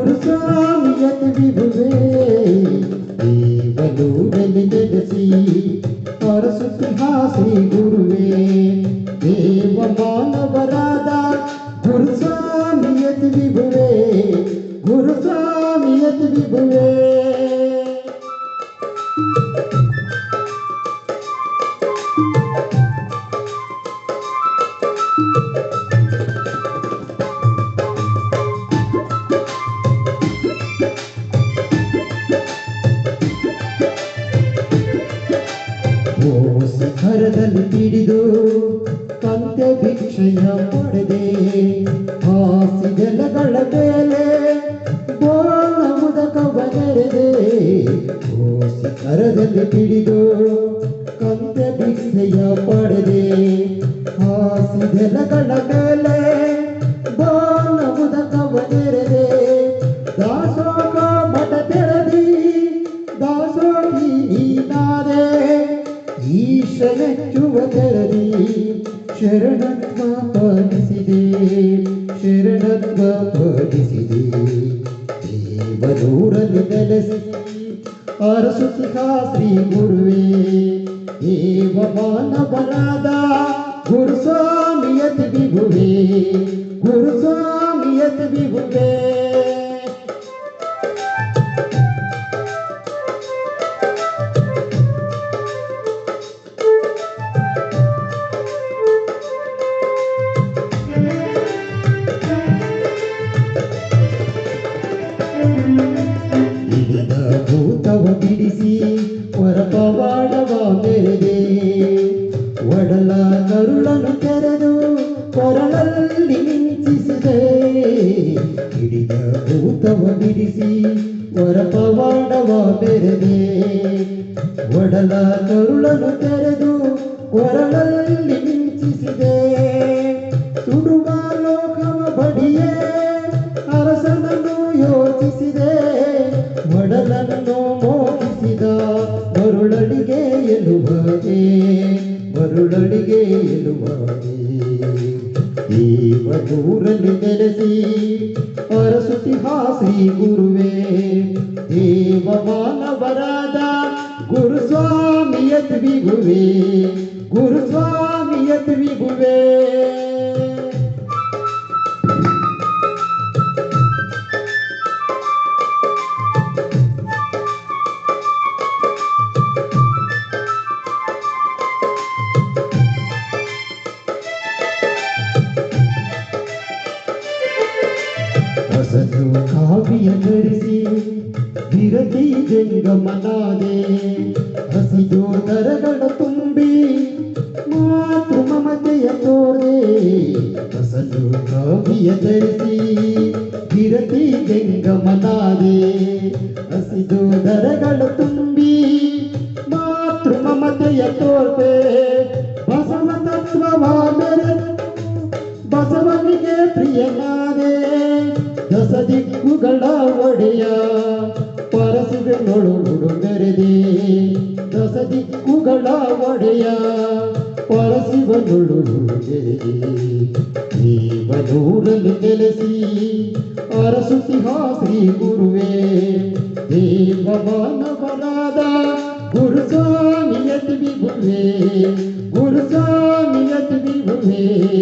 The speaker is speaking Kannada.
पुरुषामियत विभुवे देवलो बलिदसी परसुहासी गुरुवे देव मानव दादा गुरुस्वामियत विभुवे गुरुस्वामियत विभुवे ಹೊಸ ಹಿಡಿದು ಕಂತೆ ಭಿಕ್ಷೆಯ ಪಡೆದೆ ಹಾಸಿ ಜಲಗಳ ಮೇಲೆ ಮುದಕ ಮುದಕವ ನೆರೆದೆ ಹೊಸ ಕರದಲ್ಲಿ ಹಿಡಿದು ಕಂತೆ ಭಿಕ್ಷೆಯ ಪಡೆದೆ ಹಾಸಿ ಜಲಗಳ ಶರಣಚ್ಚುವ ತೆರದಿ ಶರಣತ್ವ ಪಾಲಿಸಿದೆ ಶರಣತ್ವ ಪಾಲಿಸಿದೆ ದೇವನೂರಲ್ಲಿ ನೆಲೆಸಿ ಅರಸುತಿಹ ಶ್ರೀ ಗುರುವೇ ದೇವ ಮಾನವನಾದ ಗುರುಸ್ವಾಮಿಯತಿ ವಿಭುವೇ ಬಿಡಿಸಿ ಹೊರಪವಾಡವ ಬೇರೆ ಒಡಲ ಕರುಳನು ತೆರೆದು ಕೊರಳಲ್ಲಿ ಮಿಂಚಿಸಿದೆ ಹಿಡಿದ ಭೂತವ ಬಿಡಿಸಿ ಹೊರಪವಾಡವ ಬೆರೆದೆ ಒಡಲ ಕರುಳನು ತೆರೆದು ಕೊರಳಲ್ಲಿ ಮಿಂಚಿಸಿದೆ ಕಡೆಗೆ ಈ ಮಧೂರಲ್ಲಿ ನೆಲೆಸಿ ಅರಸುತಿಹಾಸಿ ಗುರುವೇ ದೇವ ಮಾನವರಾದ ಗುರುಸ್ವಾಮಿಯ ತ್ರಿಗುವೆ ಗುರುಸ್ವಾಮಿಯ ತ್ರಿಗುವೆ ಸತು ಕಾವ್ಯ ಕರೆಸಿ ವಿರತಿ ಜಂಗಮನಾದೆ ಹಸಿದು ದರಗಳ ತುಂಬಿ ಮಾತೃ ಮಮತೆಯ ತೋರೆ ಹಸಲು ಕಾವ್ಯ ಧರಿಸಿ ವಿರತಿ ಜಂಗಮನಾದೆ ಹಸಿದು ದರಗಳ ತುಂಬಿ ಮಾತೃ ಮಮತೆಯ ತೋರ್ಪೆ ಬಸವ ತತ್ವವಾದರೆ ಬಸವನಿಗೆ ಪ್ರಿಯನಾ ಪುಗಳ ಒಡೆಯ ಪರಸುಗಳೊಳು ಮೆರೆದೆ ದಸ ದಿಕ್ಕುಗಳ ಒಡೆಯ ಪರಸುಗಳೊಳು ಮೆರೆದೆ ದೇವನೂರಲು ನೆಲೆಸಿ ಅರಸುತಿಹ ಶ್ರೀ ಗುರುವೇ ದೇವಮಾನವನಾದ ಗುರುಸ್ವಾಮಿಯತಿ ವಿಭುವೇ ಗುರುಸ್ವಾಮಿಯತಿ ವಿಭುವೇ